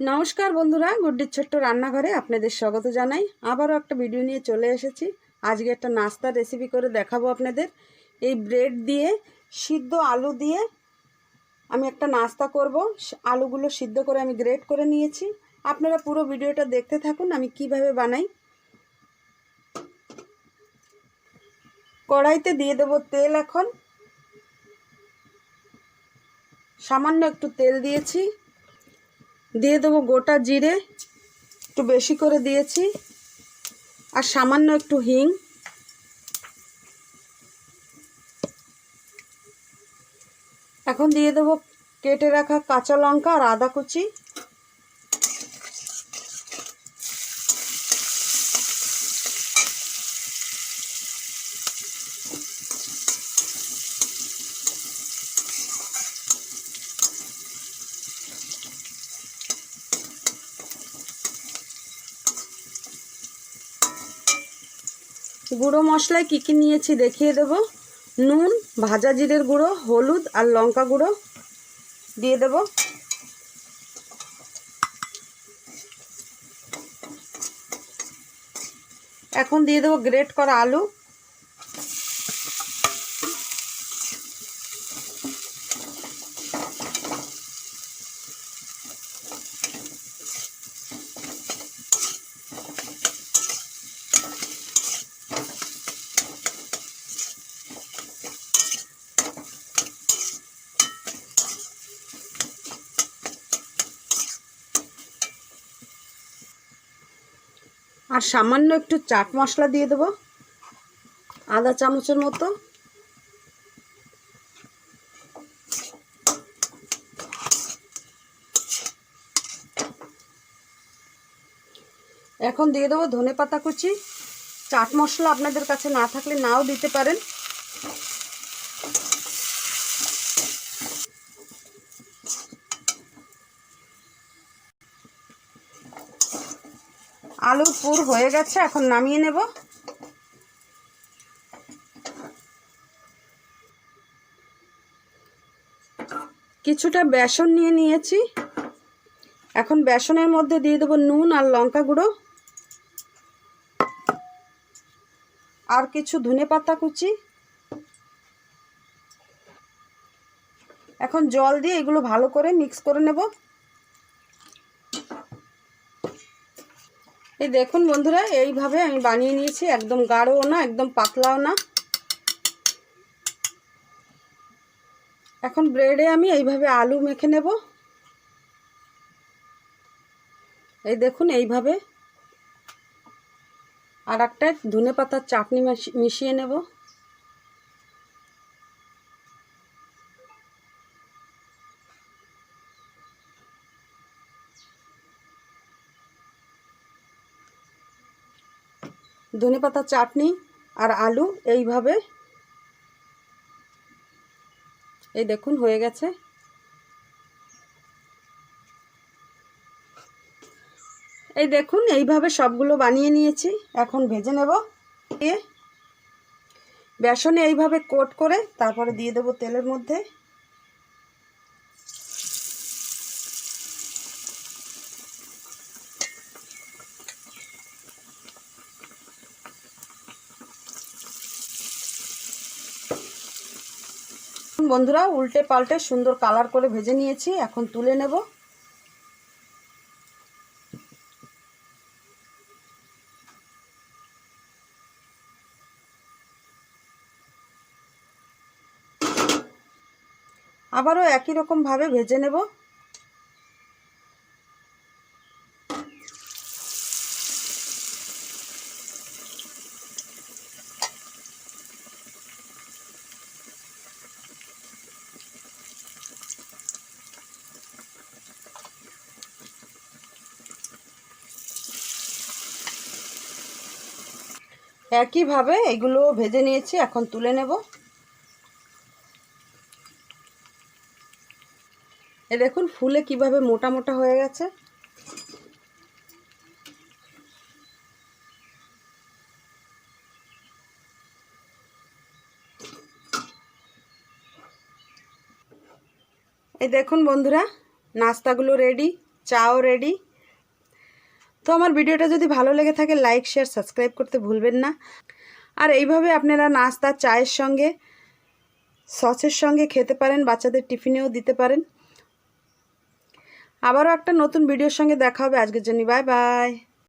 নমস্কার বন্ধুরা, গুড্ডির ছোট্ট রান্নাঘরে আপনাদের স্বাগত জানাই। আবারও একটা ভিডিও নিয়ে চলে এসেছি। আজকে একটা নাস্তা রেসিপি করে দেখাবো আপনাদের। এই ব্রেড দিয়ে, সিদ্ধ আলু দিয়ে আমি একটা নাস্তা করব। আলুগুলো সিদ্ধ করে আমি গ্রেট করে নিয়েছি। আপনারা পুরো ভিডিওটা দেখতে থাকুন, আমি কীভাবে বানাই। কড়াইতে দিয়ে দেব তেল এখন। সামান্য একটু তেল দিয়েছি। দিয়ে দেবো গোটা জিরে, একটু বেশি করে দিয়েছি, আর সামান্য একটু হিং। এখন দিয়ে দেবো কেটে রাখা কাঁচা লঙ্কা আর আদা কুচি। গুঁড়ো মশলায় কী কী নিয়েছি দেখিয়ে দেব। নুন, ভাজা জিরের গুঁড়ো, হলুদ আর লঙ্কা গুঁড়ো দিয়ে দেব। এখন দিয়ে দেবো গ্রেট করা আলু। আর সামান্য একটু চাট মশলা দিয়ে দেবো, আদা চামচের মতো। এখন দিয়ে দেবো ধনে পাতা কুচি। চাট মশলা আপনাদের কাছে না থাকলে নাও দিতে পারেন। আলুর পুর হয়ে গেছে, এখন নামিয়ে নেব। কিছুটা বেসন নিয়ে নিয়েছি। এখন বেসনের মধ্যে দিয়ে দেবো নুন আর লঙ্কা গুঁড়ো। আর কিছু ধনে পাতা কুচি। এখন জল দিয়ে এগুলো ভালো করে মিক্স করে নেব। এই দেখুন বন্ধুরা, এইভাবে আমি বানিয়ে নিয়েছি, একদম গাঢ়ও না, একদম পাতলাও না। এখন ব্রেডে আমি এইভাবে আলু মেখে নেব। এই দেখুন, এইভাবে। আর একটা ধনে পাতার চাটনি মিশিয়ে নেব। ধনে পাতা, চাটনি আর আলু এইভাবে এই দেখুন, হয়ে গেছে। এই দেখুন, এইভাবে সবগুলো বানিয়ে নিয়েছি। এখন ভেজে নেব। দিয়ে বেসনে এইভাবে কোট করে তারপরে দিয়ে দেবো তেলের মধ্যে। বন্ধুরা, উল্টে পাল্টে সুন্দর কালার করে ভেজে নিয়েছি, এখন তুলে নেব। আবারও একই রকমভাবে ভেজে নেব। একইভাবে এগুলো ভেজে নিয়েছি, এখন তুলে নেব। এ দেখুন, ফুলে কীভাবে মোটা মোটা হয়ে গেছে। এই দেখুন বন্ধুরা, নাস্তাগুলো রেডি, চাও রেডি। তো আমার ভিডিওটা যদি ভালো লেগে থাকে লাইক শেয়ার সাবস্ক্রাইব করতে ভুলবেন না। আর এইভাবে আপনারা নাস্তা, চায়ের সঙ্গে, সসের সঙ্গে খেতে পারেন, বাচ্চাদের টিফিনেও দিতে পারেন। আবারও একটা নতুন ভিডিওর সঙ্গে দেখা হবে। আজকের জন্য বাই বাই